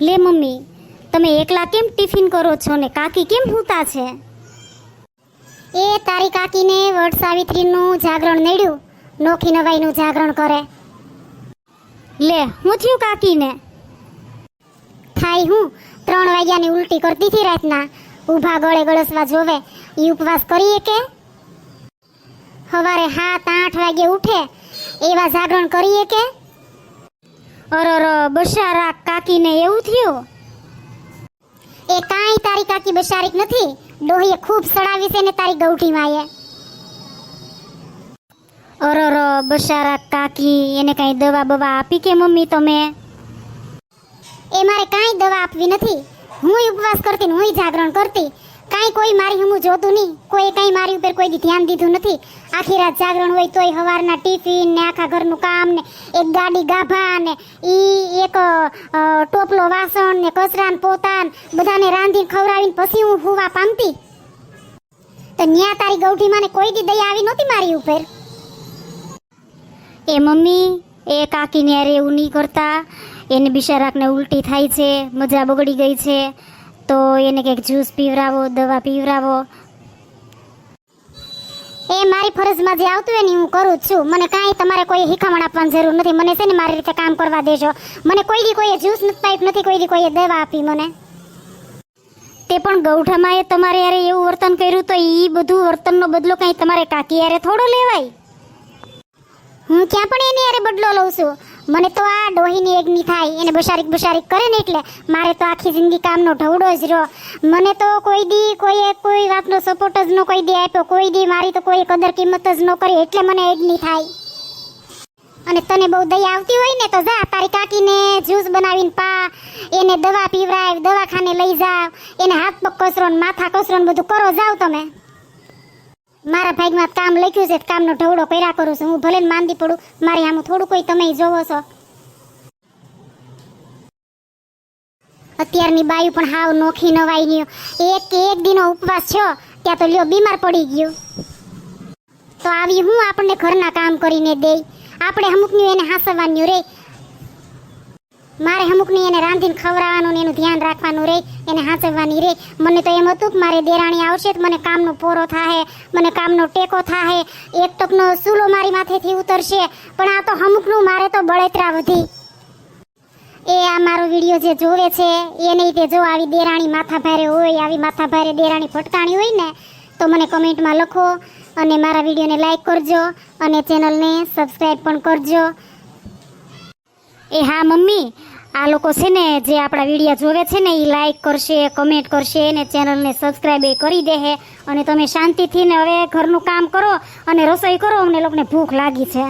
લે મમ્મી તમે એકલા કેમ ટિફિન કરો છો ને કાકી કેમ હૂતા છે? એ તારી કાકીને વડ સાવિત્રીનું જાગરણ નડ્યું નોખી નવાઈનું જાગરણ કરે. લે હું થયું કાકીને? થાય હું ત્રણ વાગ્યાની ઉલટી કરતી હતી રાતના. ઊભા ગળે ગળસવા જોવે એ ઉપવાસ કરીએ કે? સવારે સાત આઠ વાગે ઉઠે એવા જાગરણ કરીએ કે? અરર બશારા કાકીને એવું થયું? એ કાંઈ તારી કાકી બશારીક નથી. ડોહીએ ખૂબ સડાવી છે ને તારી ગૌઠીમાં એ અરર બશારા કાકી એને કાંઈ દવા બવા આપી કે મમ્મી તમે? એ મારે કાંઈ દવા આપવી નથી. હું ઉપવાસ કરતી હું જાગરણ કરતી. કાંઈ કોઈ મારી હમું જોતું નહીં. કોઈ કાંઈ મારી ઉપર કોઈ ધ્યાન દીધું નથી. આખી રાત જાગરણ હોય તોય સવારના ટિફિન ને આખા ઘરનું કામ ને એક ગાડી ગાભા ને ઈ એક ટોપલો વાસણ ને કચરા ને પોતા બધાને રાંધીને ખવડાવીને પછી હું હુવા પામતી. તો ન્યા તારી ગૌઠીમાં ને કોઈ દી દયા આવી નહોતી મારી ઉપર? એ મમ્મી, એ કાકીને અરે એવું નહીં કરતા. એને બિચારાકને ઉલટી થાય છે, મજા બગડી ગઈ છે. તો એને કંઈક જ્યુસ પીવરાવો, દવા પીવરાવો. એ મારી ફરજમાં જે આવતું હોય ને હું કરું જ છું. મને કાંઈ તમારે કોઈ હિખામણ આપવાની જરૂર નથી. મને છે ને મારી રીતે કામ કરવા દેજો. મને કોઈ દી કોઈએ જ્યુસ નથી પાઇપ નથી કોઈ દી કોઈએ દવા આપી મને. તે પણ ગૌઠામાં એ તમારે યારે એવું વર્તન કર્યું તો એ બધું વર્તનનો બદલો કાંઈ તમારે કાકી યારે થોડો લેવાય? હું ક્યાં પણ એને યારે બદલો લઉં છું. મને તો આ ડોહીની એકની થાય એને બુશારીક બુશારીક કરે ને એટલે મારે તો આખી જિંદગી કામનો ઢવડો જ રહ્યો. મને તો કોઈ દી કોઈએ કોઈ વાતનો સપોર્ટ જ ન કોઈ દી આપ્યો, કોઈ દી મારી તો કોઈ કદર કિંમત જ ન કરી, એટલે મને એકની થાય અને તને બહુ દયા આવતી હોય ને તો જા, તારી કાકીને જ્યુસ બનાવીને પા, એને દવા પીવરાય, દવાખાને લઈ જાવ, એને હાથ પગ કસરો માથા કસરો બધું કરો જાવ તમે. મારા ભાગમાં કામ લખ્યું છે, કામનો ઢવડો કર્યા કરું છું. હું ભલે માંદી પડું, મારી આમ થોડું કોઈ તમે જોવો છો. અત્યારની બાયુ પણ હાવ નોખી નવાઈ ગયું. એક એક દિનો ઉપવાસ છો, ત્યાં તો લ્યો બીમાર પડી ગયો. તો આવી હું આપણને ઘરના કામ કરીને દઈ. આપણે અમુકનું એને હાંસવાનું રે. મારે અમુકની એને રાંધીને ખવડાવવાનું એનું ધ્યાન રાખવાનું રે, એને હાંચવવાની રે. મને તો એમ હતું કે મારે દેરાણી આવશે તો મને કામનો પોરો થાહે, મને કામનો ટેકો થાહે. એક ટકનો સૂલો મારી માથેથી ઉતરશે, પણ આ તો અમુકનું, મારે તો બળતરા વધી. એ આ મારો વીડિયો જે જોવે છે, એને તે જો આવી દેરાણી માથા ભારે હોય, આવી માથા ભારે દેરાણી ફટકાણી હોય ને, તો મને કમેન્ટમાં લખો અને મારા વિડીયોને લાઈક કરજો અને ચેનલને સબસ્ક્રાઈબ પણ કરજો. એ હા, મમ્મી. આ લોકો છે ને, જે આપણા વિડીયા જોવે છે ને એ લાઈક કરશે કમેન્ટ કરશે અને ચેનલને સબસ્ક્રાઈબ કરી દેહે અને તમે શાંતિથી ને હવે ઘરનું કામ કરો અને રસોઈ કરો, અમને લોકોને ભૂખ લાગી છે.